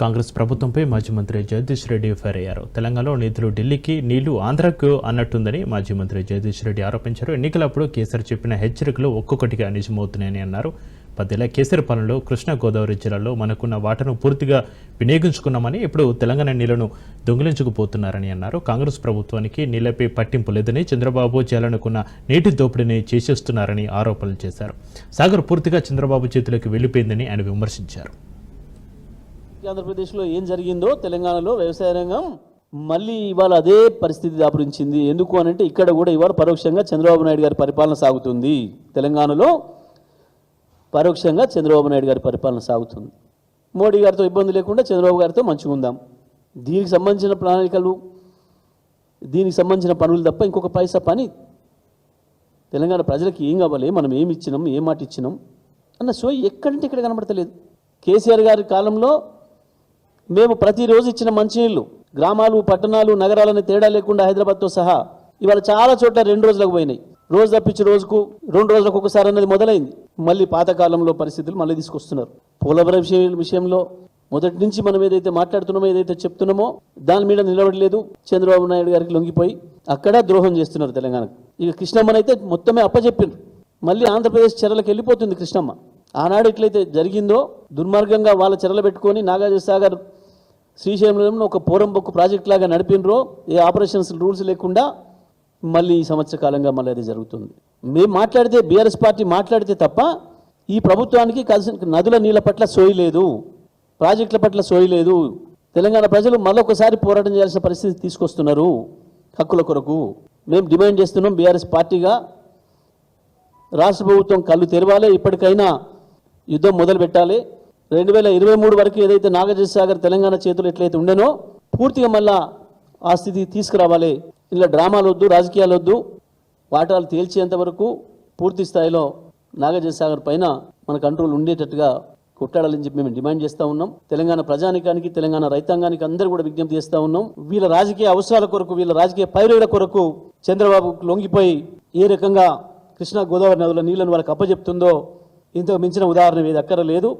కాంగ్రెస్ ప్రభుత్వంపై మాజీ మంత్రి జగదీష్ రెడ్డి ఫైర్ అయ్యారు తెలంగాణలో నిధులు ఢిల్లీకి నీళ్ళు ఆంధ్రకు అన్నట్టుందని మాజీ మంత్రి జగదీష్ రెడ్డి ఆరోపించారు. ఎన్నికలప్పుడు కేసీఆర్ చెప్పిన హెచ్చరికలు ఒక్కొక్కటిగా నిజమవుతున్నాయని అన్నారు. పదేళ్ళ కేసీఆర్ పాలనలో కృష్ణా గోదావరి జిల్లాలో మనకున్న వాటను పూర్తిగా వినియోగించుకున్నామని ఇప్పుడు తెలంగాణ నీళ్ళను దొంగిలించుకుపోతున్నారని అన్నారు. కాంగ్రెస్ ప్రభుత్వానికి నీళ్ళపై పట్టింపు లేదని చంద్రబాబు చేయాలనుకున్న నీటి దోపిడీని చేసేస్తున్నారని ఆరోపణలు చేశారు. సాగర్ పూర్తిగా చంద్రబాబు చేతిలోకి వెళ్ళిపోయిందని ఆయన విమర్శించారు. ఆంధ్రప్రదేశ్లో ఏం జరిగిందో తెలంగాణలో వ్యవసాయ రంగం మళ్ళీ ఇవాళ అదే పరిస్థితి దాపురించింది. ఎందుకు అనంటే ఇక్కడ కూడా ఇవాళ పరోక్షంగా చంద్రబాబు నాయుడు గారి పరిపాలన సాగుతుంది. తెలంగాణలో పరోక్షంగా చంద్రబాబు నాయుడు గారి పరిపాలన సాగుతుంది. మోడీ గారితో ఇబ్బంది లేకుండా చంద్రబాబు గారితో మంచిగా ఉందాం. దీనికి సంబంధించిన ప్రణాళికలు దీనికి సంబంధించిన పనులు తప్ప ఇంకొక పైసా పని తెలంగాణ ప్రజలకు ఏం కావాలి? మనం ఏమి ఇచ్చినాం? ఏం మాట ఇచ్చినాం? అన్న సో ఎక్కడంటే ఇక్కడ కనబడతలేదు. కేసీఆర్ గారి కాలంలో మేము ప్రతిరోజు ఇచ్చిన మంచినీళ్ళు గ్రామాలు పట్టణాలు నగరాలని తేడా లేకుండా హైదరాబాద్తో సహా ఇవాళ చాలా చోట్ల రెండు రోజులకు పోయినాయి. రోజు తప్పించి రోజుకు రెండు రోజులకు ఒకసారి అన్నది మొదలైంది. మళ్ళీ పాతకాలంలో పరిస్థితులు మళ్ళీ తీసుకొస్తున్నారు. పోలవరం విషయం విషయంలో మొదటి నుంచి మనం ఏదైతే మాట్లాడుతున్నామో ఏదైతే చెప్తున్నామో దాని మీద నిలబడలేదు. చంద్రబాబు నాయుడు గారికి లొంగిపోయి అక్కడ ద్రోహం చేస్తున్నారు తెలంగాణకు. ఇక కృష్ణమ్మనైతే మొత్తమే అప్పచెప్పిండ్రు. మళ్ళీ ఆంధ్రప్రదేశ్ చెరలకు వెళ్ళిపోతుంది కృష్ణమ్మ. ఆనాడు ఎట్లయితే జరిగిందో దుర్మార్గంగా వాళ్ళ చెరలు పెట్టుకొని నాగార్జున సాగర్ శ్రీశైలంలో ఒక పోరంబొక్కు ప్రాజెక్ట్ లాగా నడిపినరో ఏ ఆపరేషన్స్ రూల్స్ లేకుండా మళ్ళీ ఈ సంవత్సర కాలంగా మళ్ళీ అది జరుగుతుంది. మేము మాట్లాడితే బీఆర్ఎస్ పార్టీ మాట్లాడితే తప్ప ఈ ప్రభుత్వానికి కలిసి నదుల నీళ్ళ పట్ల సోయి లేదు ప్రాజెక్టుల పట్ల సోయి లేదు. తెలంగాణ ప్రజలు మళ్ళొకసారి పోరాటం చేయాల్సిన పరిస్థితి తీసుకొస్తున్నారు హక్కుల కొరకు. మేము డిమాండ్ చేస్తున్నాం బీఆర్ఎస్ పార్టీగా. రాష్ట్ర ప్రభుత్వం కళ్ళు తెరవాలి ఇప్పటికైనా యుద్ధం మొదలు పెట్టాలి రెండు వేల ఇరవై మూడు వరకు ఏదైతే నాగజయసాగర్ తెలంగాణ చేతులు ఎట్లయితే ఉండేనో పూర్తిగా మళ్ళా ఆ స్థితి తీసుకురావాలి. ఇలా డ్రామాలు వద్దు రాజకీయాలు వద్దు వాటాలు తేల్చేంత వరకు పూర్తి స్థాయిలో నాగజయసాగర్ పైన మన కంట్రోల్ ఉండేటట్టుగా కొట్టాడాలని చెప్పి మేము డిమాండ్ చేస్తూ ఉన్నాం. తెలంగాణ ప్రజానికానికి తెలంగాణ రైతాంగానికి అందరూ కూడా విజ్ఞప్తి చేస్తూ ఉన్నాం. వీళ్ళ రాజకీయ అవసరాల కొరకు వీళ్ళ రాజకీయ పైరుల కొరకు చంద్రబాబు లొంగిపోయి ఏ రకంగా కృష్ణా గోదావరి నదుల నీళ్ళను వాళ్ళకి అప్పజెప్తుందో ఇంతకు మించిన ఉదాహరణ ఏది అక్కర లేదు